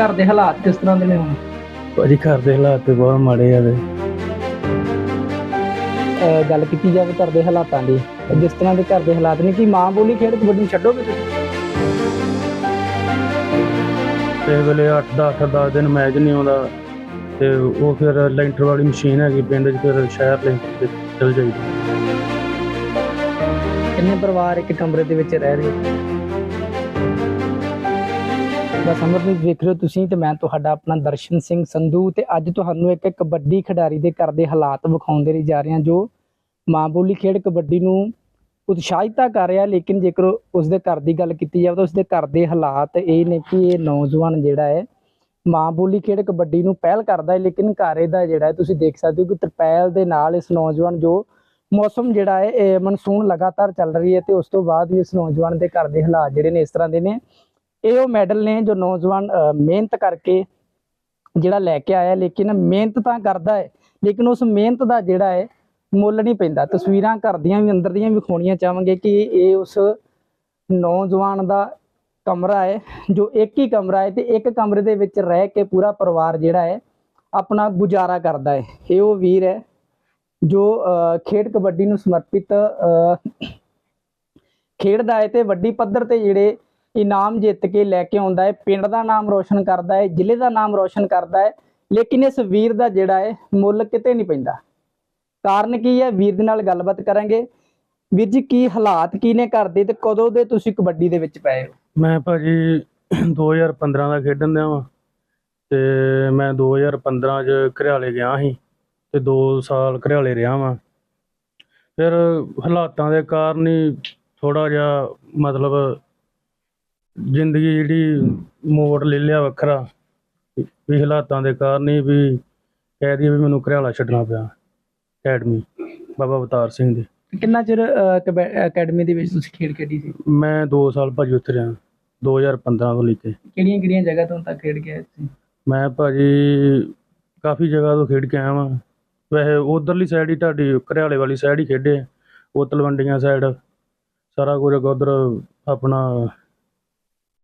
ਘਰ ਦੇ ਹਾਲਾਤ ਕਿਸ ਤਰ੍ਹਾਂ ਦੇ ਨੇ ਹੁਣ? ਭਾਜੀ ਘਰ ਦੇ ਹਾਲਾਤ ਤੇ ਬਹੁਤ ਮਾੜੇ ਆ ਅਹ ਗੱਲ ਕੀਤੀ ਜਾਵੇ ਘਰ ਦੇ ਹਾਲਾਤਾਂ ਦੀ ਜਿਸ ਤਰ੍ਹਾਂ ਦੇ ਘਰ ਦੇ ਹਾਲਾਤ ਨੇ ਕਿ ਮਾਂ ਬੋਲੀ ਖੇਡ ਕਬੱਡੀ ਨੂੰ ਛੱਡੋਗੇ ਤੁਸੀਂ? ਤੇ ਵੇਲੇ 8 10 10 ਦਿਨ ਮੈਚ ਨਹੀਂ ਆਉਂਦਾ ਤੇ ਉਹ ਫਿਰ ਲੈਂਟਰ ਵਾਲੀ ਮਸ਼ੀਨ ਹੈਗੀ ਪਿੰਡ 'ਚ ਫਿਰ ਸ਼ਹਿਰ ਲੈਂਟਰ ਤੇ ਚਲ ਜਾਈਦਾ। ਕਿੰਨੇ ਪਰਿਵਾਰ ਇੱਕ ਕਮਰੇ ਦੇ ਵਿੱਚ ਰਹਿ ਰਹੇ? ਸਮਰ ਅਮਰਨੀਤ ਵੇਖ ਰਹੇ ਹੋ ਤੁਸੀਂ ਤੇ ਮੈਂ ਤੁਹਾਡਾ ਆਪਣਾ ਦਰਸ਼ਨ ਸਿੰਘ ਸੰਧੂ ਤੇ ਅੱਜ ਤੁਹਾਨੂੰ ਇੱਕ ਕਬੱਡੀ ਖਿਡਾਰੀ ਦੇ ਘਰ ਦੇ ਹਾਲਾਤ ਵਿਖਾਉਂਦੇ ਲਈ ਜਾ ਰਹੇ ਹਾਂ, ਜੋ ਮਾਂ ਬੋਲੀ ਖੇਡ ਕਬੱਡੀ ਨੂੰ ਉਤਸ਼ਾਹਿਤ ਤਾਂ ਕਰ ਰਿਹਾ, ਲੇਕਿਨ ਜੇਕਰ ਉਸ ਦੇ ਘਰ ਦੀ ਗੱਲ ਕੀਤੀ ਜਾਵੇ ਤਾਂ ਉਸ ਦੇ ਘਰ ਦੇ ਹਾਲਾਤ ਇਹ ਨੇ ਕਿ ਇਹ ਨੌਜਵਾਨ ਜਿਹੜਾ ਹੈ, ਮਾਂ ਬੋਲੀ ਖੇਡ ਕਬੱਡੀ ਨੂੰ ਪਹਿਲ ਕਰਦਾ ਹੈ, ਲੇਕਿਨ ਘਰ ਦਾ ਜਿਹੜਾ ਤੁਸੀਂ ਦੇਖ ਸਕਦੇ ਹੋ ਕਿ ਤਰਪੈਲ ਦੇ ਨਾਲ ਇਸ ਨੌਜਵਾਨ ਜੋ ਮੌਸਮ ਜਿਹੜਾ ਹੈ, ਇਹ ਮਨਸੂਨ ਲਗਾਤਾਰ ਚੱਲ ਰਹੀ ਹੈ ਤੇ ਉਸ ਤੋਂ ਬਾਅਦ ਵੀ ਇਸ ਨੌਜਵਾਨ ਦੇ ਘਰ ਦੇ ਹਾਲਾਤ ਜਿਹੜੇ ਨੇ ਇਸ ਤਰ੍ਹਾਂ ਦੇ ਨੇ। ਇਹ ਉਹ ਮੈਡਲ ਨੇ ਜੋ ਨੌਜਵਾਨ ਅਹ, ਮਿਹਨਤ ਕਰਕੇ ਜਿਹੜਾ ਲੈ ਕੇ ਆਇਆ ਲੇਕਿਨ ਮਿਹਨਤ ਤਾਂ ਕਰਦਾ ਹੈ ਲੇਕਿਨ ਉਸ ਮਿਹਨਤ ਦਾ ਜਿਹੜਾ ਹੈ ਮੁੱਲ ਨਹੀਂ ਪੈਂਦਾ। ਤਸਵੀਰਾਂ ਘਰ ਦੀਆਂ ਵੀ ਅੰਦਰ ਦੀਆਂ ਵੀ ਵਿਖਾਉਣੀਆਂ ਚਾਹਾਂਗੇ ਕਿ ਇਹ ਉਸ ਨੌਜਵਾਨ ਦਾ ਕਮਰਾ ਹੈ ਜੋ ਇੱਕ ਹੀ ਕਮਰਾ ਹੈ ਤੇ ਇੱਕ ਕਮਰੇ ਦੇ ਵਿੱਚ ਰਹਿ ਕੇ ਪੂਰਾ ਪਰਿਵਾਰ ਜਿਹੜਾ ਹੈ ਆਪਣਾ ਗੁਜ਼ਾਰਾ ਕਰਦਾ ਹੈ। ਇਹ ਉਹ ਵੀਰ ਹੈ ਜੋ ਅਹ, ਖੇਡ ਕਬੱਡੀ ਨੂੰ ਸਮਰਪਿਤ ਅਹ, ਖੇਡਦਾ ਹੈ ਤੇ ਵੱਡੀ ਪੱਧਰ ਤੇ ਜਿਹੜੇ ਇਨਾਮ ਜਿੱਤ ਕੇ ਲੈ ਕੇ ਆਉਂਦਾ ਹੈ, ਪਿੰਡ ਦਾ ਨਾਮ ਰੋਸ਼ਨ ਕਰਦਾ ਹੈ, ਜ਼ਿਲ੍ਹੇ ਦਾ ਨਾਮ ਰੋਸ਼ਨ ਕਰਦਾ ਹੈ, ਲੇਕਿਨ ਇਸ ਵੀਰ ਦਾ ਜਿਹੜਾ ਹੈ, ਮੁੱਲ ਕਿਤੇ ਨਹੀਂ ਪੈਂਦਾ। ਕਾਰਨ ਕੀ ਹੈ? ਵੀਰ ਦੇ ਨਾਲ ਗੱਲਬਾਤ ਕਰਾਂਗੇ। ਵੀਰ ਜੀ, ਕੀ ਹਾਲਾਤ ਕੀ ਨੇ ਘਰ ਦੇ ਤੇ ਕਦੋਂ ਦੇ ਤੁਸੀਂ ਕਬੱਡੀ ਦੇ ਵਿੱਚ ਪਏ ਹੋ? ਮੈਂ ਭਾਜੀ 2015 ਦਾ ਖੇਡਣ ਦਿਆ ਵਾਂ ਤੇ ਮੈਂ 2015 ਚ ਘਰਿਆਲੇ ਗਿਆ ਸੀ ਤੇ 2 ਸਾਲ ਘਰਿਆਲੇ ਰਿਹਾ ਵਾਂ। ਫਿਰ ਹਾਲਾਤਾਂ ਦੇ ਕਾਰਨ ਹੀ ਥੋੜਾ ਜਿਹਾ ਮਤਲਬ ਜ਼ਿੰਦਗੀ ਜਿਹੜੀ ਮੋੜ ਲੈ ਲਿਆ ਵੱਖਰਾ ਵੀ ਹਾਲਾਤਾਂ ਦੇ ਕਾਰਨ ਹੀ ਵੀ ਕਹਿ ਦਈਏ ਵੀ ਮੈਨੂੰ ਘਰਿਆਲਾ ਛੱਡਣਾ ਪਿਆ ਅਕੈਡਮੀ ਬਾਬਾ ਅਵਤਾਰ ਸਿੰਘ ਦੀ। ਕਿੰਨਾ ਚਿਰ ਅਕੈਡਮੀ ਦੇ ਵਿੱਚ ਤੁਸੀਂ ਖੇਡ ਖੇਡੀ ਸੀ? ਮੈਂ 2 ਸਾਲ ਭਾਜੀ ਉੱਥੇ ਰਿਹਾ 2015 ਤੋਂ ਲੈ ਕੇ। ਕਿਹੜੀਆਂ ਕਿਹੜੀਆਂ ਜਗ੍ਹਾ ਤੋਂ ਤੱਕ ਖੇਡ ਕੇ ਆਏ ਤੁਸੀਂ? ਮੈਂ ਭਾਜੀ ਕਾਫੀ ਜਗ੍ਹਾ ਤੋਂ ਖੇਡ ਕੇ ਆਇਆ ਵਾਂ। ਵੈਸੇ ਉਧਰਲੀ ਸਾਈਡ ਹੀ ਤੁਹਾਡੀ ਘਰਿਆਲੇ ਵਾਲੀ ਸਾਈਡ ਹੀ ਖੇਡੇ ਉਹ ਤਲਵੰਡੀਆਂ ਸਾਈਡ ਸਾਰਾ ਕੁਝ ਉਧਰ ਆਪਣਾ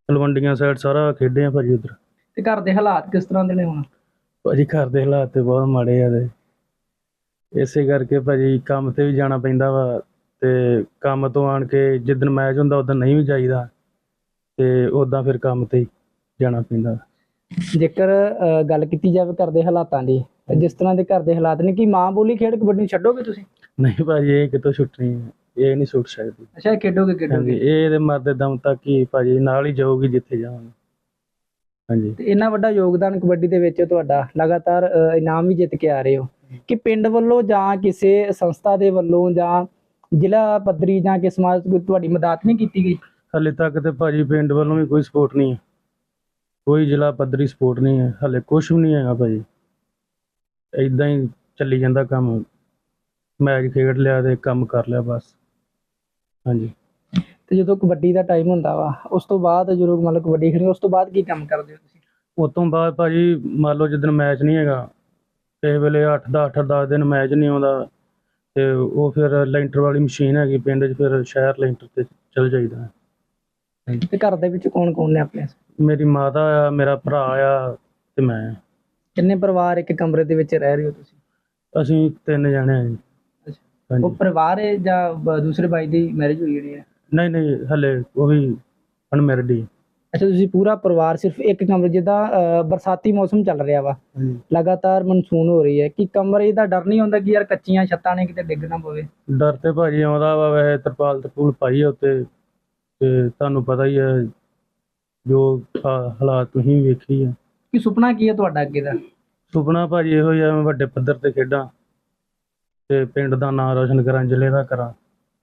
ਤਲਵੰਡੀਆਂ ਸਾਈਡ ਸਾਰਾ ਖੇਡੇ ਆ ਭਾਜੀ ਉਧਰ। ਤੇ ਘਰ ਦੇ ਹਾਲਾਤ ਕਿਸ ਤਰ੍ਹਾਂ ਦੇ ਨੇ ਹੁਣ? ਭਾਜੀ ਘਰ ਦੇ ਹਾਲਾਤ ਤੇ ਬਹੁਤ ਮਾੜੇ ਆ ਤੇ। ਇਸੇ ਕਰਕੇ ਭਾਜੀ ਕੰਮ ਤੇ ਵੀ ਜਾਣਾ ਪੈਂਦਾ ਵਾ ਤੇ ਕੰਮ ਤੋਂ ਆਣ ਕੇ ਜਿੱਦਣ ਮੈਚ ਹੁੰਦਾ ਉਦੋਂ ਨਹੀਂ ਵੀ ਜਾਈਦਾ ਤੇ ਉਦਾਂ ਫਿਰ ਕੰਮ ਤੇ ਜਾਣਾ ਪੈਂਦਾ। ਜੇਕਰ ਗੱਲ ਕੀਤੀ ਜਾਵੇ ਘਰ ਦੇ ਹਾਲਾਤਾਂ ਦੀ ਤਾਂ ਜਿਸ ਤਰ੍ਹਾਂ ਦੇ ਘਰ ਦੇ ਹਾਲਾਤ ਨੇ ਕਿ ਮਾਂ ਬੋਲੀ ਖੇਡ ਕਬੱਡੀ ਛੱਡੋਗੇ ਤੁਸੀਂ? ਨਹੀਂ ਭਾਜੀ ਇਹ ਕਿਤੋਂ ਛੁੱਟਣੀ ਹੈ। ਇਹ ਨਹੀਂ ਛੁੱਟ ਸਕਦੀ। ਅੱਛਾ ਖੇਡੋਗੇ ਹਾਂਜੀ ਖੇਡੋਗੇ ਇਹ ਤੇ ਮਰਦੇ ਦਮ ਤੱਕ ਹੀ ਭਾਜੀ ਨਾਲ ਹੀ ਜਾਊਗੀ ਜਿੱਥੇ ਜਾਵਾਂਗੇ ਹਾਂਜੀ। ਤੇ ਇੰਨਾ ਵੱਡਾ ਯੋਗਦਾਨ ਕਬੱਡੀ ਦੇ ਵਿੱਚ ਤੁਹਾਡਾ ਲਗਾਤਾਰ ਇਨਾਮ ਵੀ ਜਿੱਤ ਕੇ ਆ ਰਹੇ ਹੋ। ਕਿ ਪਿੰਡ ਵੱਲੋਂ ਜਾਂ ਕਿਸੇ ਸੰਸਥਾ ਦੇ ਵੱਲੋਂ ਜਾਂ ਜ਼ਿਲ੍ਹਾ ਪੱਧਰੀ ਜਾਂ ਕਿ ਸਮਾਜ ਕੋਈ ਤੁਹਾਡੀ ਮਦਦ ਨਹੀਂ ਕੀਤੀ ਗਈ? ਹਲੇ ਤੱਕ ਤੇ ਭਾਜੀ ਪਿੰਡ ਵੱਲੋਂ ਵੀ ਕੋਈ ਸਪੋਰਟ ਨਹੀਂ ਹੈ। ਕੋਈ ਜ਼ਿਲ੍ਹਾ ਪੱਧਰੀ ਸਪੋਰਟ ਨਹੀਂ ਹੈ। ਹਲੇ ਕੁਝ ਵੀ ਨਹੀਂ ਹੈਗਾ ਭਾਜੀ। ਇਦਾਂ ਹੀ ਚੱਲੀ ਜਾਂਦਾ ਕੰਮ। ਮੈਚ ਖੇਡ ਲਿਆ ਤੇ ਕੰਮ ਕਰ ਲਿਆ ਬਸ। ਹਾਂਜੀ। ਤੇ ਜਦੋਂ ਕਬੱਡੀ ਦਾ ਟਾਈਮ ਹੁੰਦਾ ਵਾ ਉਸ ਤੋਂ ਬਾਅਦ ਜਦੋਂ ਮਤਲਬ ਕਬੱਡੀ ਖੇਡਣੀ ਉਸ ਤੋਂ ਬਾਅਦ ਕੀ ਕੰਮ ਕਰਦੇ ਹੋ ਤੁਸੀਂ? ਉਸ ਤੋਂ ਬਾਅਦ ਭਾਜੀ ਮੰਨ ਲਓ ਜਿੱਦਣ ਮੈਚ ਨਹੀਂ ਹੈਗਾ ਕਿਸੇ ਵੇਲੇ 8 10 8 10 ਦਿਨ ਮੈਚ ਨਹੀਂ ਆਉਂਦਾ ਤੇ ਉਹ ਫਿਰ ਲੈਂਟਰ ਵਾਲੀ ਮਸ਼ੀਨ ਹੈਗੀ ਪਿੰਡ 'ਚ ਫਿਰ ਸ਼ਹਿਰ ਲੈਂਟਰ ਤੇ ਚਲ ਜਾਈਦਾ। ਤੇ ਘਰ ਦੇ ਵਿੱਚ ਕੌਣ ਕੌਣ ਨੇ ਆਪਣੇ? ਮੇਰੀ ਮਾਤਾ ਆ ਮੇਰਾ ਭਰਾ ਆ ਤੇ ਮੈਂ। ਕਿੰਨੇ ਪਰਿਵਾਰ ਇੱਕ ਕਮਰੇ ਦੇ ਵਿੱਚ ਰਹਿ ਰਹੇ ਹੋ ਤੁਸੀਂ? ਅਸੀਂ ਤਿੰਨ ਜਣੇ ਆ ਜੀ। ਉਹ ਹਾਂਜੀ ਪਰਿਵਾਰ ਹੈ ਜਾਂ ਬ- ਦੂਸਰੇ ਬਾਈ ਦੀ ਮੈਰਿਜ ਹੋਈ ਜਿਹੜੀ ਹੈ? ਨਹੀਂ ਨਹੀਂ ਹਲੇ ਉਹ ਵੀ ਅਨਮੈਰਿਡ ਹੀ ਅੱਛਾ ਤੁਸੀਂ ਪੂਰਾ ਪਰਿਵਾਰ ਸਿਰਫ ਇੱਕ ਕਮਰੇ ਜਿੱਦਾਂ ਬਰਸਾਤੀ ਮੌਸਮ ਚੱਲ ਰਿਹਾ ਵਾ। ਹਾਂਜੀ। ਲਗਾਤਾਰ ਮਨਸੂਨ ਹੋ ਰਹੀ ਹੈ। ਕਿ ਕਮਰੇ ਦਾ ਡਰ ਨਹੀਂ ਹੁੰਦਾ ਕਿ ਯਾਰ ਕੱਚੀਆਂ ਛੱਤਾਂ ਨੇ ਕਿਤੇ ਡਿੱਗ ਨਾ ਪਵੇ? ਡਰ ਤੇ ਭਾਜੀ ਆਉਂਦਾ ਵਾ ਵੈਸੇ ਤਰਪਾਲ ਤਰਪੂਲ ਪਾਈ ਆ ਉੱਤੇ। ਤੇ ਤੁਹਾਨੂੰ ਪਤਾ ਹੀ ਹੈ ਜੋ ਹਾ- ਹਾਲਾਤ ਤੁਸੀਂ ਵੇਖੀ ਆ। ਕਿ ਸੁਪਨਾ ਕੀ ਹੈ ਤੁਹਾਡਾ ਅੱਗੇ ਦਾ? ਸੁਪਨਾ ਭਾਜੀ ਇਹੋ ਹੀ ਆ ਮੈਂ ਵੱਡੇ ਪੱਧਰ ਤੇ ਖੇਡਾਂ। ਤੇ ਪਿੰਡ ਦਾ ਨਾਂ ਰੋਸ਼ਨ ਕਰਾਂ ਜ਼ਿਲ੍ਹੇ ਦਾ ਕਰਾਂ।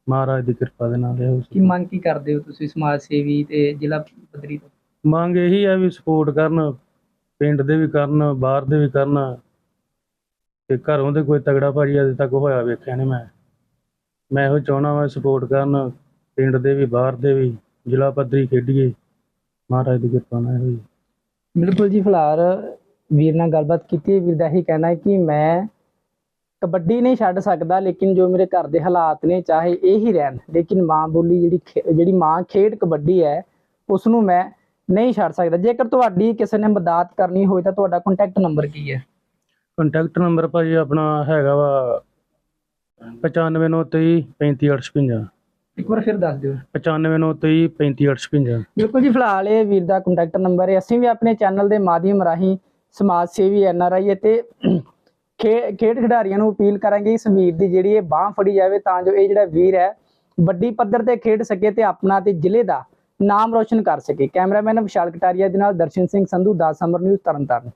ਮਹਾਰਾਜ ਦੀ ਕਿਰਪਾ ਦੇ ਨਾਲ ਇਹੋ ਕੀ। ਮੰਗ ਕੀ ਕਰਦੇ ਹੋ ਤੁਸੀਂ ਸਮਾਜ ਸੇਵੀ ਤੇ ਜ਼ਿਲ੍ਹਾ ਪੱਧਰੀ ਤੋਂ? ਮੰਗ ਇਹੀ ਆ ਵੀ ਸਪੋਰਟ ਕਰਨ ਪਿੰਡ ਦੇ ਵੀ ਕਰਨ ਬਾਹਰ ਦੇ ਵੀ ਕਰਨ। ਤੇ ਘਰੋਂ ਦੇ ਕੋਈ ਤਗੜਾ ਭਾਜੀ ਅਜੇ ਤੱਕ ਹੋਇਆ ਵੇਖਿਆ ਨਹੀਂ ਮੈਂ। ਮੈਂ ਇਹੋ ਚਾਹਣਾ ਵਾ ਸਪੋਰਟ ਕਰਨ ਪਿੰਡ ਦੇ ਵੀ ਬਾਹਰ ਦੇ ਵੀ ਜ਼ਿਲ੍ਹਾ ਪੱਧਰੀ ਖੇਡੀਏ। ਮਹਾਰਾਜ ਦੀ ਕਿਰਪਾ ਨਾਲ ਇਹੋ ਹੀ। ਬਿਲਕੁਲ ਜੀ ਫਿਲਹਾਲ ਵੀਰ ਨਾਲ ਗੱਲਬਾਤ ਕੀਤੀ ਹੈ ਵੀਰ ਦਾ ਇਹੀ ਕਹਿਣਾ ਹੈ ਕਿ ਮੈਂ ਕਬੱਡੀ ਨਹੀਂ ਛੱਡ ਸਕਦਾ ਲੇਕਿਨ ਜੋ ਮੇਰੇ ਘਰ ਦੇ ਹਾਲਾਤ ਨੇ ਚਾਹੇ ਇਹ ਹੀ ਰਹਿਣ ਲੇਕਿਨ ਮਾਂ ਬੋਲੀ ਜਿਹੜੀ ਜਿਹੜੀ ਮਾਂ ਖੇਡ ਕਬੱਡੀ ਹੈ ਉਸ ਨੂੰ ਮੈਂ ਨਹੀਂ ਛੱਡ ਸਕਦਾ। ਜੇਕਰ ਤੁਹਾਡੀ ਕਿਸੇ ਨੇ ਮਦਦ ਕਰਨੀ ਹੋਵੇ ਤਾਂ ਤੁਹਾਡਾ ਕੰਟੈਕਟ ਨੰਬਰ ਕੀ ਹੈ? ਕੰਟੈਕਟ ਨੰਬਰ ਭਾਜੀ ਆਪਣਾ ਹੈਗਾ ਵਾ 9593 35856 ਇੱਕ ਵਾਰ ਫਿਰ ਦੱਸ ਦਿਓ। 9593 35856 ਬਿਲਕੁਲ ਜੀ ਫਿਲਹਾਲ ਇਹ ਵੀਰ ਦਾ ਕੰਟੈਕਟ ਨੰਬਰ ਹੈ। ਅਸੀਂ ਵੀ ਆਪਣੇ ਚੈਨਲ ਦੇ ਮਾਧਿਅਮ ਰਾਹੀਂ ਸਮਾਜ ਸੇਵੀ ਐਨ ਆਰ ਆਈ ਅਤੇ ਖੇਡ ਖਿਡਾਰੀਆਂ ਨੂੰ ਅਪੀਲ ਕਰਾਂਗੇ ਇਸ ਵੀਰ ਦੀ ਜਿਹੜੀ ਇਹ ਬਾਹ ਫੜੀ ਜਾਵੇ ਤਾਂ ਜੋ ਇਹ ਜਿਹੜਾ ਵੀਰ ਹੈ, ਵੱਡੀ ਪੱਧਰ ਤੇ ਖੇਡ ਸਕੇ ਤੇ ਆਪਣਾ ਤੇ ਜ਼ਿਲ੍ਹੇ ਦਾ ਨਾਮ ਰੋਸ਼ਨ ਕਰ ਸਕੇ। ਕੈਮਰਾਮੈਨ ਵਿਸ਼ਾਲ ਕਟਾਰੀਆ ਦੇ ਨਾਲ ਦਰਸ਼ਨ ਸਿੰਘ ਸੰਧੂ, ਦਾਸ ਅਮਰ ਨਿਊਜ਼ ਤਰਨਤਾਰਨ।